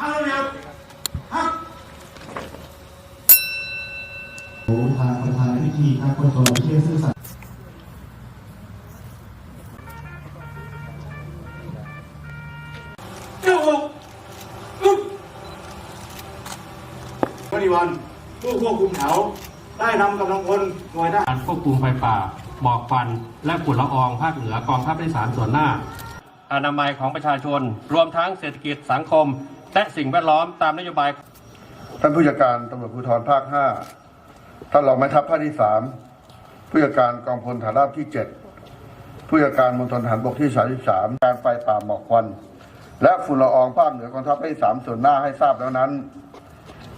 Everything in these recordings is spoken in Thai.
เอาเร็วครับทางประธานพิธีครับคนโทรเชื่อซื่อสัตย์เจ้าหกลุกบริวันผู้ควบคุมแถวได้นำกำลังพลหน่วยทหารการควบคุมไฟป่าหมอกควันและฝุ่นละอองภาคเหนือกองทัพที่สามส่วนหน้า อนามัยของประชาชน รวมทั้งเศรษฐกิจสังคม และสิ่งแวดล้อมตามนโยบาย ท่านผู้จัดการตำรวจภูธรภาค 5 ท่านรองแม่ทัพภาคที่ 3 ผู้จัดการกองพลฐานราบที่ 7 ผู้จัดการมณฑลทหารบกที่ 33 การไฟป่าหมอกควัน และฝุ่นละอองภาคเหนือกองทัพภาคที่3ส่วนหน้าให้ทราบแล้วนั้น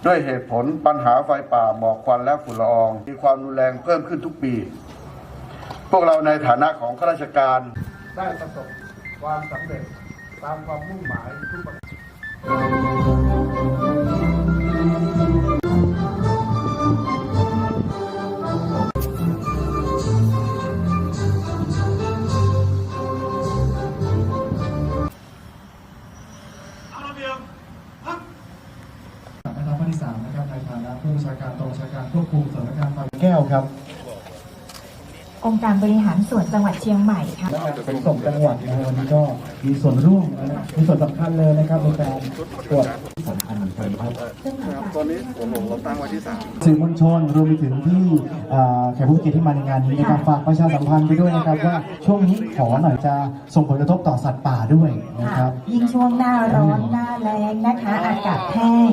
ด้วยเหตุผลปัญหาไฟป่าหมอกควันและฝุ่นละออง มีความรุนแรงเพิ่มขึ้นทุกปี พวกเราในฐานะของข้าราชการได้ประสบความสำเร็จตามความมุ่งหมายทุกประการ เอายรับนะครับข้อที่สามนะครับในฐานะผู้บัญชาการกองบัญชาการควบคุมสถานการณ์ไฟแก้วครับ องค์การบริหารส่วนจังหวัดเชียงใหม่ค่ะและงานขนส่งจังหวัดนะวันนี้ก็มีส่วนร่วมนะมีส่วนสำคัญเลยนะครับในการตรวจสำคัญเหมือนกันครับตอนนี้ผมเราตั้งไว้ที่สามสื่อมวลชนรวมไปถึงที่เอ่อแขกผู้มีเกียรติที่มาในงานนี้นะครับฝากประชาสัมพันธ์ไปด้วยนะครับว่าช่วงนี้ขอหน่อยจะส่งผลกระทบต่อสัตว์ป่าด้วยนะครับยิ่งช่วงหน้าร้อนหน้าแรงนะคะ อากาศแห้ง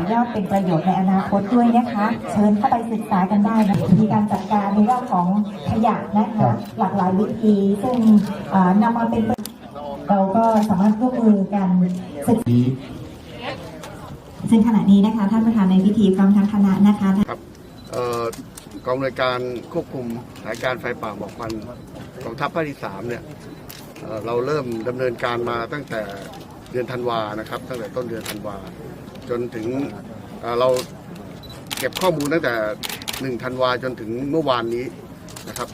อ่าต้องมาต่อยอดเป็นประโยชน์ในอนาคตด้วยนะคะ เชิญเข้าไปศึกษากันได้นะวิธีการจัดการในเรื่องของขยะนะคะ หลากหลายวิธีซึ่งอ่านำมาเป็นเราก็สามารถร่วมมือกันศึกษาซึ่งขณะนี้นะคะท่านประธานในพิธีพร้อมทั้งคณะนะคะครับเอ่อกองบริการควบคุมสถานการณ์ไฟป่าหมอกควันกองทัพภาคที่สามเนี่ยเอ่อเราเริ่มดำเนินการมาตั้งแต่เดือนธันวานะครับ ตั้งแต่ต้นเดือนธันวา จนถึงเเราเก็บข้อมูลตั้งแต่หนึ่งธันวาจนถึงเมื่อวานนี้นะครับ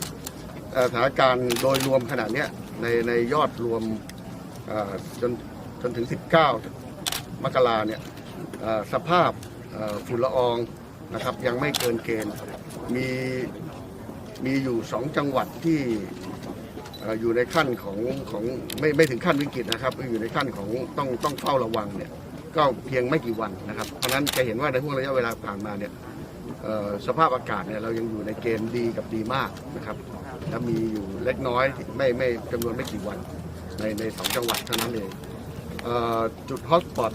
สถานการณ์โดยรวมขณะเนี้ในในยอดรวมจนจนถึง 19 มกราเนี่ยสภาพฝุ่นละอองนะครับยังไม่เกินเกณฑ์มีมีอยู่สองจังหวัดที่เอ่ออยู่ในขั้นของของไม่ไม่ถึงขั้นวิกฤตนะครับอยู่ในขั้นของต้องต้องเฝ้าระวังเนี่ย ก็เพียงไม่กี่วันนะครับ เพราะนั้นจะเห็นว่าในห่วงระยะเวลาผ่านมาเนี่ยสภาพอากาศเนี่ยเรายังอยู่ในเกณฑ์ดีกับดีมากนะครับและมีอยู่เล็กน้อยไม่ไม่จำนวนไม่กี่วันในในสองจังหวัดเท่านั้นเองเออจุดฮอตสปอต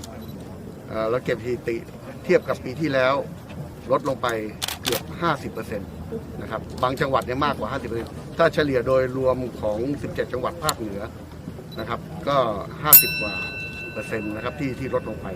เอ่อเราเก็บสถิติเทียบกับปีที่แล้วลดลงไปเกือบ 50%นะครับ บางจังหวัดเนี่ยมากกว่า 50%ถ้าเฉลี่ยโดยรวมของ 17 จังหวัดภาคเหนือนะครับ ก็ 50 กว่า เปอร์เซ็นต์นะครับที่ที่ลดลงไป